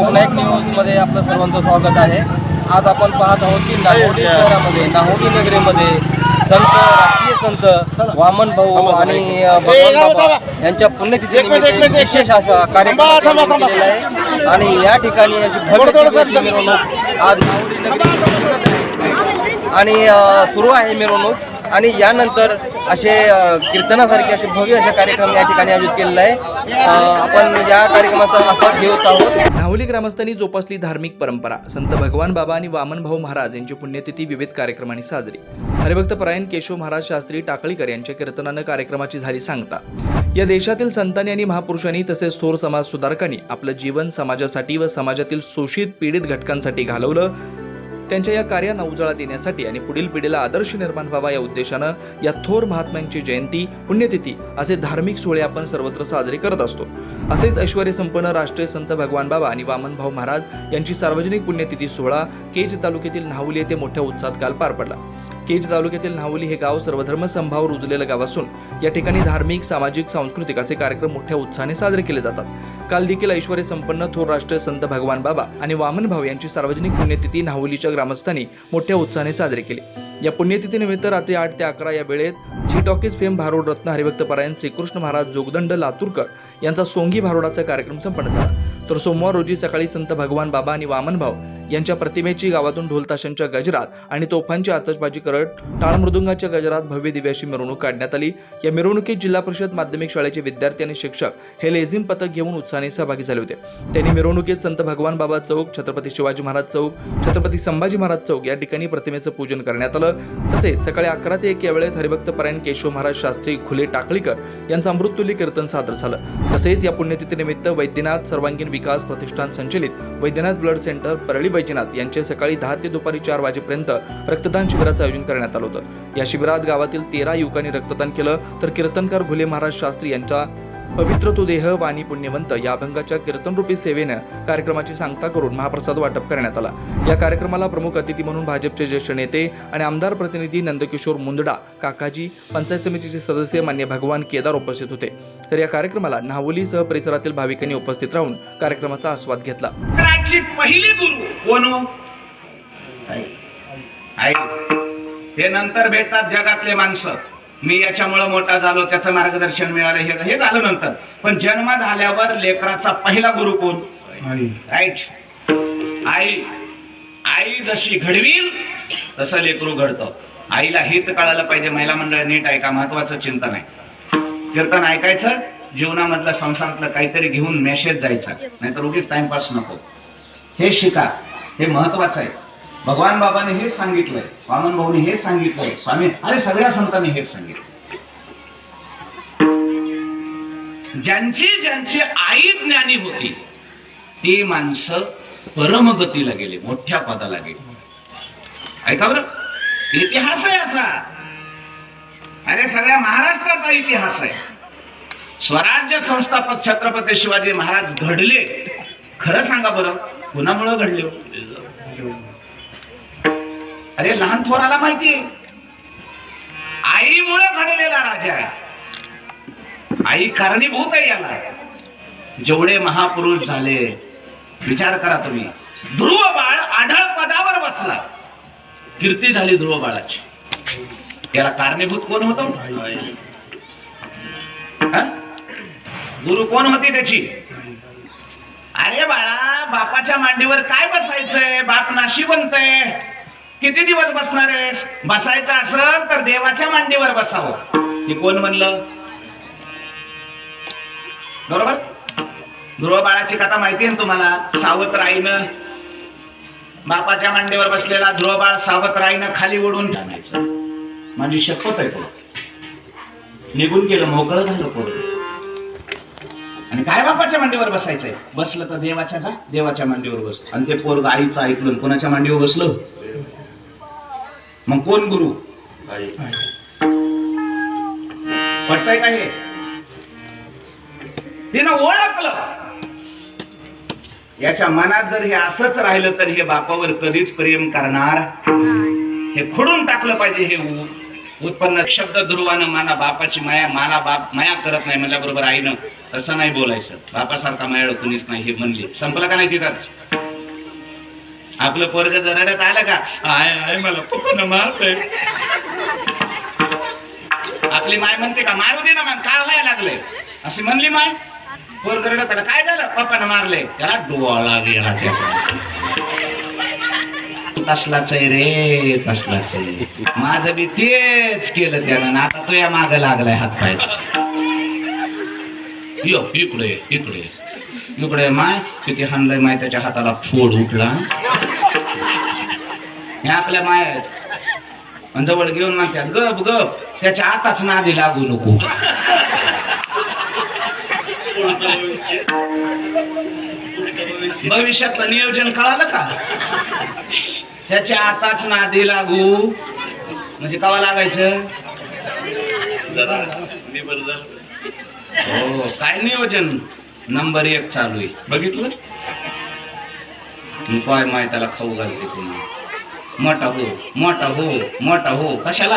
कोकणाईक न्यूजमध्ये आपलं सर्वांचं स्वागत आहे. आज आपण पाहत आहोत की नाहोडी शहरामध्ये नाहोडी नगरीमध्ये संत राष्ट्रीय संत वामन भाऊ आणि भगवान बाबा यांच्या पुण्यतिथीनिमित्त एक विशेष असा कार्यक्रम केलेला आहे. आणि या ठिकाणी अशी भव्य मिरवणूक आज नाहोडी नगरी आणि सुरू आहे मिरवणूक. आणि यानंतर असे कीर्तनासारखे असे भव्य असे कार्यक्रम या ठिकाणी आयोजित केलेला आहे. आपण या कार्यक्रमाचा आस्वाद घेत आहोत. नाहोली ग्रामस्थांनी जोपासली धार्मिक परंपरा. संत भगवान बाबा आणि वामन भाऊ महाराज यांची पुण्यतिथी विविध कार्यक्रमांनी साजरी. हरिभक्त परायण केशव महाराज शास्त्री टाकळीकर यांच्या कीर्तनानं कार्यक्रमाची झाली सांगता. या देशातील संतांनी आणि महापुरुषांनी तसेच थोर समाज सुधारकांनी आपलं जीवन समाजासाठी व समाजातील शोषित पीडित घटकांसाठी घालवलं. त्यांच्या या कार्यांना उजाळा देण्यासाठी आणि पुढील पिढीला आदर्श निर्माण व्हावा या उद्देशानं या थोर महात्म्यांची जयंती पुण्यतिथी असे धार्मिक सोहळे आपण सर्वत्र साजरे करत असतो. असेच ऐश्वर्य संपन्न राष्ट्रीय संत भगवान बाबा आणि वामनभाऊ महाराज यांची सार्वजनिक पुण्यतिथी सोहळा केज तालुक्यातील नाहुली येथे मोठ्या उत्साहात काल पार पडला. केज तालुक्यातील नाहुली हे गाव सर्वधर्म संभाव रुजलेलं गाव असून या ठिकाणी धार्मिक सामाजिक सांस्कृतिक असे कार्यक्रम मोठ्या उत्साहाने साजरे केले जातात. काल देखील ऐश्वर्य संपन्न थोर राष्ट्रीय संत भगवान बाबा आणि वामन भाऊ यांची सार्वजनिक पुण्यतिथी नाहुलीच्या ग्रामस्थांनी मोठ्या उत्साहाने साजरी केली. या पुण्यतिथीनिमित्त रात्री आठ ते अकरा या वेळेत झी टॉकीज फेम भारुड रत्न हरिभक्त परायण श्रीकृष्ण महाराज जोगदंड लातूरकर यांचा सोंगी भारुडाचा कार्यक्रम संपन्न झाला. तर सोमवार रोजी सकाळी संत भगवान बाबा आणि वामन भाऊ यांच्या प्रतिमेची गावातून ढोलताशांच्या गजरात आणि तोफांची आतषबाजी करत टाळमृदुंगाच्या गजरात भव्य दिव्याशी मिरवणूक काढण्यात आली. या मिरवणुकीत जिल्हा परिषद माध्यमिक शाळेचे विद्यार्थी आणि शिक्षक हे लेझिम पथक घेऊन उत्साहाने सहभागी झाले होते. त्यांनी मिरवणुकीत संत भगवान बाबा चौक छत्रपती शिवाजी महाराज चौक छत्रपती संभाजी महाराज चौक या ठिकाणी प्रतिमेचं पूजन करण्यात आलं. तसेच सकाळी अकरा ते एक या वेळेत हरिभक्त परायण केशव महाराज शास्त्री खुले टाकळीकर यांचं अमृततुल्य कीर्तन सादर झालं. तसेच या पुण्यतिथीनिमित्त वैद्यनाथ सर्वांगीण विकास प्रतिष्ठान संचलित वैद्यनाथ ब्लड सेंटर परळी वैजनाथ यांचे सकाळी दहा ते दुपारी चार वाजेपर्यंत रक्तदान शिबिराचं आयोजन करण्यात आलं होतं. या शिबिरात गावातील तेरा युवकांनी रक्तदान केलं तर कीर्तनकार घुले महाराज शास्त्री यांच्या पवित्र तो देह वाणी पुण्यवंत या अभंगाच्या कीर्तनरूपी सेवेनं कार्यक्रमाची सांगता करून महाप्रसाद वाटप करण्यात आला. या कार्यक्रमाला प्रमुख अतिथी म्हणून भाजपचे ज्येष्ठ नेते आणि आमदार प्रतिनिधी नंदकिशोर मुंदडा काकाजी पंचायत समितीचे सदस्य मान्य भगवान केदार उपस्थित होते. तर या कार्यक्रमाला नाहोलीसह परिसरातील भाविकांनी उपस्थित राहून कार्यक्रमाचा आस्वाद घेतला. पहिली गुरु कोण हो? आई आई हे नंतर भेटतात जगातले माणसं. मी याच्यामुळं मोठा झालो त्याचं मार्गदर्शन मिळालं हे हे झालं नंतर. पण जन्म झाल्यावर लेकराचा पहिला गुरु कोण? राईट. आई आई जशी घडवील तसं लेकरू घडतं. आईला हित कळायला पाहिजे महिला मंडळ नीट ऐका महत्वाचं चिंतन आहे. कीर्तन ऐकायचं जीवनामधल्या संसारातलं काहीतरी घेऊन मेसेज जायचा नाहीतर उगीच टाइमपास नको. हे शिका. हे महत्वाचं आहे. भगवान बाबाने हेच सांगितलंय. वामन भाऊने हेच सांगितलंय. स्वामी आणि सगळ्या संतांनी हेच सांगितलं ज्यांची ज्यांची आई ज्ञानी होती ती माणसं परमगतीला गेली मोठ्या पदाला गेली. ऐका बरं. इतिहास आहे असा. अरे सगळ्या महाराष्ट्राचा इतिहास आहे. स्वराज्य संस्थापक छत्रपती शिवाजी महाराज घडले. खरं सांगा बरं कुणामुळं घडले? अरे लहान थोराला माहितीये. आईमुळे घडलेला राजा. आहे आई कारणीभूत आहे याला. जेवढे महापुरुष झाले विचार करा तुम्ही. ध्रुव बाळ आढळ पदावर बसला. कीर्ती झाली ध्रुव बाळाची याला कारणीभूत कोण होतो? गुरु कोण होती त्याची? अरे बाळा बापाच्या मांडीवर काय बसायचंय? बाप नाशी बनतय किती दिवस बसणार आहेस? बसायचं असेल तर देवाच्या मांडीवर बसावं. हे कोण म्हणलं? बरोबर? ध्रुव बाळाची कथा माहिती आहे ना तुम्हाला? सावत्र आईनं बापाच्या मांडीवर बसलेला ध्रुव बाळ सावत्र आईनं खाली ओढून टाकायचं माझी शपथ आहे तो निघून गेलं मोकळं झालं पोरं. आणि काय बापाच्या मांडीवर बसायचंय? बसलं तर देवाच्या जा देवाच्या मांडीवर बस. आणि ते पोरग आईचं ऐकलं कोणाच्या मांडीवर बसलं? मग कोण गुरु? पटतंय काय हे? तिनं ओळखलं. याच्या मनात जर हे असंच राहिलं तर हे बापावर कधीच प्रेम करणार? हे खोडून टाकलं पाहिजे हे उत्पन्न. शब्द ध्रुवानं माना बापाची माया माना बाप माया करत नाही म्हणल्याबरोबर आईनं तसं नाही बोलायचं. बापासारखा मायाळ कुणीच नाही हे म्हणली. संपलं का नाही तिथंच? आपलं पोरग जर रडत आलं का? आय आय मला पप्पा मारतोय आपली माय म्हणते का मारू दे ना मग काय व्हायला लागले अशी म्हणली माय. पोरग रडत आलं काय झालं? पप्पानं मारले त्याला डोळा गेला त्याचा तसलाच आहे रे तसलाच आहे माझं बी तेच केलं त्यानं आता तो या माग लागलाय हात पाय यो इकडे इकडे. इकडे माय किती हाणलंय माय त्याच्या हाताला फोड उठला. हे आपल्या माय जवळ घेऊन म्हणतात गप गप त्याच्या आताच नादी लागू नको. भविष्यातलं नियोजन कळालं का? त्याच्या आताच नादी लागू. म्हणजे कवा लागायचं? हो काय नियोजन? नंबर एक चालू आहे. बघितलं? काय माय त्याला खाऊ घालते तुम्ही मोठा हो मोठा हो मोठा हो. कशाला?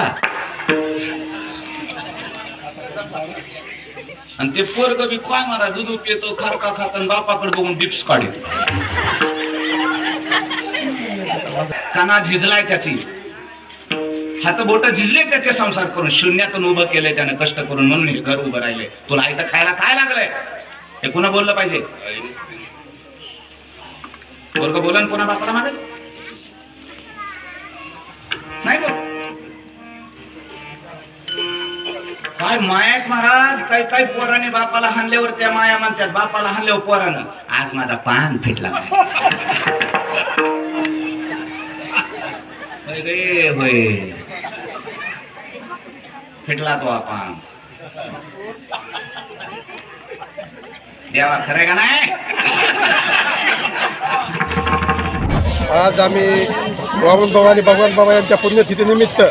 आणि ते पोरग बी काय मारा दूध पितो खारका खात आणि बापाकडे बघून डिप्स काढित काना झिजलाय त्याची. हात बोट झिजले त्याचे संसार करून शून्यातून उभं केलंय त्यानं कष्ट करून म्हणून हे घर उभं राहिले. तुला आयतं खायला काय लागलंय? हे पुन्हा बोललं पाहिजे? पोरग बोलन पुन्हा बापाला मागे. नाही बोल. काय मायात महाराज काही काही पोराने बापाला हाणल्यावर त्या माया म्हणतात बापाला हाणल्यावर पोरानं. आज माझा पान फिटला. होय फिटला तो आपण। देवा खरे का नाही? आज आम्ही वामन बाबा आणि भगवान बाबा यांच्या पुण्यतिथीनिमित्त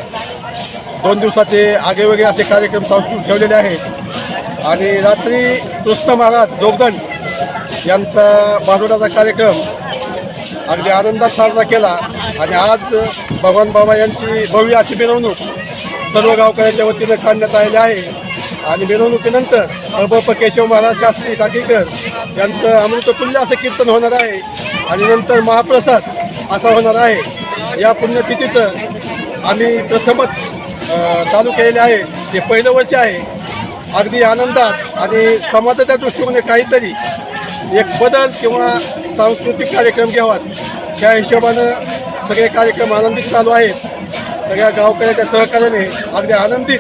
दोन दिवसाचे आगेवेगळे असे कार्यक्रम सांस्कृतिक ठेवलेले आहेत. आणि रात्री कृष्ण महाराज जोगदंड यांचा बाजोडाचा कार्यक्रम अगदी आनंदात साजरा केला. आणि आज भगवान बाबा यांची भव्य अशी मिरवणूक सर्व गावकऱ्यांच्या वतीनं काढण्यात आलेली आहे. आणि मिरवणुकीनंतर प्रभप केशव महाराज शास्त्री टाकीकर यांचं अमृततुल्य असं कीर्तन होणार आहे. आणि नंतर महाप्रसाद असा होणार आहे. या पुण्यतिथीचं आम्ही प्रथमच चालू केलेले आहे. हे पहिलं वर्ष आहे. अगदी आनंदात आणि समाजाच्या दृष्टीकोने काहीतरी एक बदल किंवा सांस्कृतिक कार्यक्रम घ्यावात. त्या हिशोबानं सगळे कार्यक्रम आनंदित चालू आहेत. सगळ्या गावकऱ्याच्या सहकार्याने अगदी आनंदित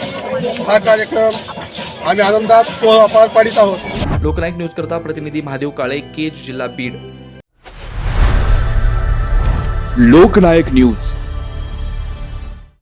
हा कार्यक्रम आम्ही आनंदात सोहळा पार पाडित आहोत. लोकनायक न्यूज करता प्रतिनिधी महादेव काळे केज जिल्हा बीड. लोकनायक न्यूज.